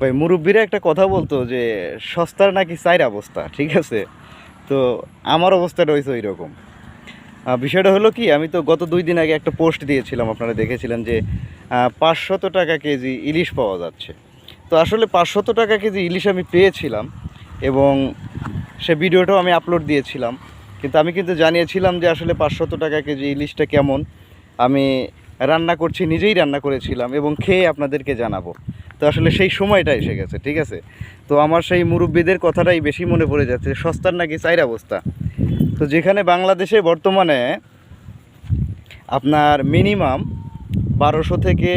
ভাই মুরব্বীরা একটা কথা বলতো যে, সস্তার নাকি চাইর অবস্থা, ঠিক আছে? তো আমার অবস্থাটা হয়েছে ওই রকম বিষয়টা হলো কি, আমি তো গত দুই দিন আগে একটা পোস্ট দিয়েছিলাম, আপনারা দেখেছিলেন যে পাঁচশত টাকা কেজি ইলিশ পাওয়া যাচ্ছে। তো আসলে পাঁচশত টাকা কেজি ইলিশ আমি পেয়েছিলাম এবং সে ভিডিওটাও আমি আপলোড দিয়েছিলাম। কিন্তু আমি কিন্তু জানিয়েছিলাম যে, আসলে পাঁচশত টাকা কেজি ইলিশটা কেমন। আমি রান্না করছি, নিজেই রান্না করেছিলাম এবং খেয়ে আপনাদেরকে জানাব। তো আসলে সেই সময়টা এসে গেছে, ঠিক আছে? তো আমার সেই মুরব্বীদের কথাটাই বেশি মনে পড়ে যাচ্ছে, সস্তার নাকি চাইর অবস্থা। তো যেখানে বাংলাদেশে বর্তমানে আপনার মিনিমাম বারোশো থেকে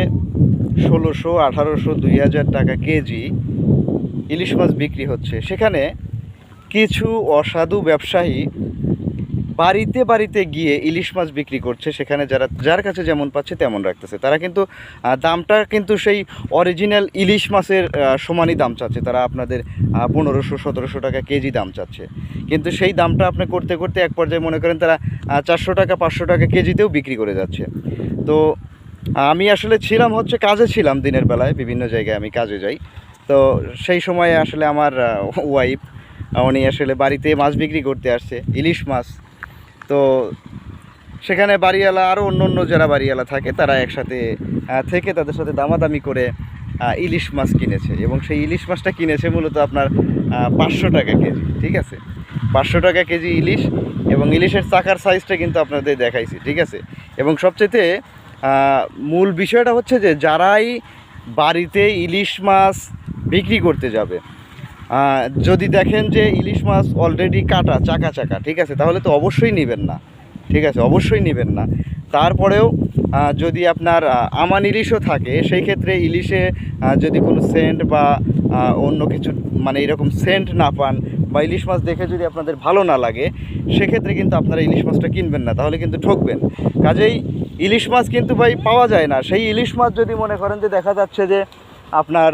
ষোলোশো, আঠারোশো, দুই হাজার টাকা কেজি ইলিশ মাছ বিক্রি হচ্ছে। সেখানে কিছু অসাধু ব্যবসায়ী বাড়িতে বাড়িতে গিয়ে ইলিশ মাছ বিক্রি করছে, সেখানে যারা, যার কাছে যেমন পাচ্ছে তেমন রাখতেছে। তারা কিন্তু দামটা কিন্তু সেই অরিজিনাল ইলিশ মাছের সমানই দাম চাচ্ছে। তারা আপনাদের পনেরোশো, সতেরোশো টাকা কেজি দাম চাচ্ছে। কিন্তু সেই দামটা আপনি করতে করতে এক পর্যায়ে মনে করেন তারা চারশো টাকা, পাঁচশো টাকা কেজিতেও বিক্রি করে যাচ্ছে। তো, আমি আসলে ছিলাম হচ্ছে, কাজে ছিলাম দিনের বেলায়, বিভিন্ন জায়গায় আমি কাজে যাই। তো সেই সময়ে আসলে আমার ওয়াইফ উনি আসলে বাড়িতে মাছ বিক্রি করতে আসছে, ইলিশ মাছ। তো সেখানে বাড়িওয়ালা আরও অন্য অন্য যারা বাড়িওয়ালা থাকে, তারা একসাথে থেকে তাদের সাথে দামাদামি করে ইলিশ মাছ কিনেছে এবং সেই ইলিশ মাছটা কিনেছে মূলত আপনার পাঁচশো টাকা কেজি, ঠিক আছে? পাঁচশো টাকা কেজি ইলিশ এবং ইলিশের চাকার সাইজটা কিন্তু আপনাদের দেখাইছি, ঠিক আছে? এবং সবচেয়ে মূল বিষয়টা হচ্ছে যে যারাই বাড়িতে ইলিশ মাছ বিক্রি করতে যাবে যদি দেখেন যে ইলিশ মাছ অলরেডি কাটা, চাকা চাকা, ঠিক আছে? তাহলে তো অবশ্যই নেবেন না। ঠিক আছে? অবশ্যই নেবেন না। তারপরেও যদি আপনার আমান ইলিশও থাকে, সেই ক্ষেত্রে ইলিশে যদি কোনো সেন্ট বা অন্য কিছু মানে এরকম সেন্ট না পান বা ইলিশ মাছ দেখে যদি আপনাদের ভালো না লাগে, সেক্ষেত্রে কিন্তু আপনারা ইলিশ মাছটা কিনবেন না, তাহলে কিন্তু ঠকবেন। কাজেই ইলিশ মাছ কিন্তু ভাই পাওয়া যায় না। সেই ইলিশ মাছ যদি মনে করেন যে দেখা যাচ্ছে যে আপনার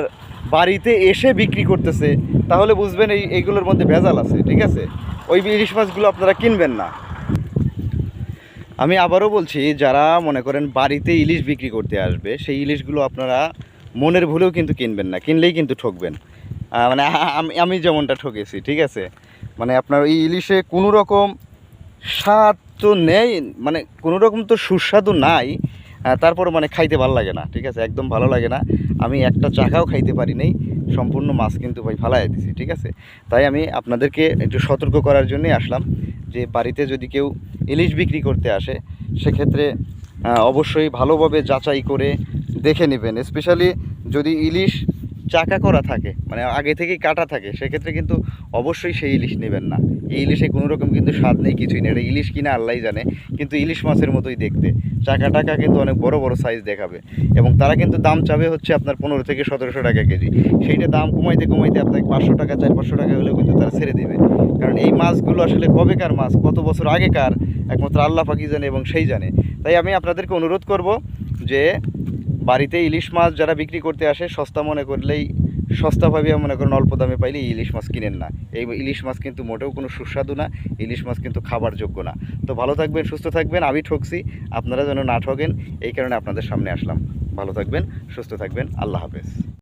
বাড়িতে এসে বিক্রি করতেছে, তাহলে বুঝবেন এই এইগুলোর মধ্যে ভেজাল আছে, ঠিক আছে? ওই ইলিশ মাছগুলো আপনারা কিনবেন না। আমি আবারও বলছি, যারা মনে করেন বাড়িতে ইলিশ বিক্রি করতে আসবে, সেই ইলিশগুলো আপনারা মনের ভুলেও কিন্তু কিনবেন না, কিনলেই কিন্তু ঠকবেন। মানে আমি যেমনটা ঠকেছি, ঠিক আছে? মানে আপনার এই ইলিশে কোনো রকম স্বাদ তো নেই মানে কোনো রকম তো সুস্বাদু নাই তারপর মানে খাইতে ভালো লাগে না, ঠিক আছে? একদম ভালো লাগে না। আমি একটা চাকাও খাইতে পারি নাই, সম্পূর্ণ মাছ কিন্তু ভাই ফালাই দিছি, ঠিক আছে? তাই আমি আপনাদেরকে একটু সতর্ক করার জন্যই আসলাম যে বাড়িতে যদি কেউ ইলিশ বিক্রি করতে আসে, সেক্ষেত্রে অবশ্যই ভালোভাবে যাচাই করে দেখে নেবেন। স্পেশালি যদি ইলিশ চাকা করা থাকে মানে আগে থেকেই কাটা থাকে, সেক্ষেত্রে কিন্তু অবশ্যই সেই ইলিশ নেবেন না। এই ইলিশে কোনো রকম কিন্তু স্বাদ নেই, কিছুই নেই। এটা ইলিশ কিনা আল্লাহ জানে, কিন্তু ইলিশ মাছের মতোই দেখতে। চাকা টাকা কিন্তু অনেক বড় বড় সাইজ দেখাবে। এবং তারা কিন্তু দাম চাবে হচ্ছে আপনার পনেরো থেকে সতেরোশো টাকা কেজি। সেইটা দাম কমাইতে কমাইতে আপনাকে পাঁচশো টাকা, চার পাঁচশো টাকা হলেও কিন্তু তারা ছেড়ে দেবে। কারণ এই মাছগুলো আসলে কবেকার মাছ? কত বছর আগেকার? একমাত্র আল্লাহ পাকি জানে এবং সেই জানে। তাই আমি আপনাদেরকে অনুরোধ করব যে বাড়িতে ইলিশ মাছ যারা বিক্রি করতে আসে, সস্তা মনে করলেই সস্তাভাবে মনে করেন অল্প দামে পাইলে ইলিশ মাছ কিনেন না। এই ইলিশ মাছ কিন্তু মোটেও কোনো সুস্বাদু না, ইলিশ মাছ কিন্তু খাবার যোগ্য না। তো ভালো থাকবেন, সুস্থ থাকবেন, আমি ঠকছি, আপনারা যেন না ঠকেন এই কারণে আপনাদের সামনে আসলাম। ভালো থাকবেন, সুস্থ থাকবেন, আল্লাহ হাফেজ।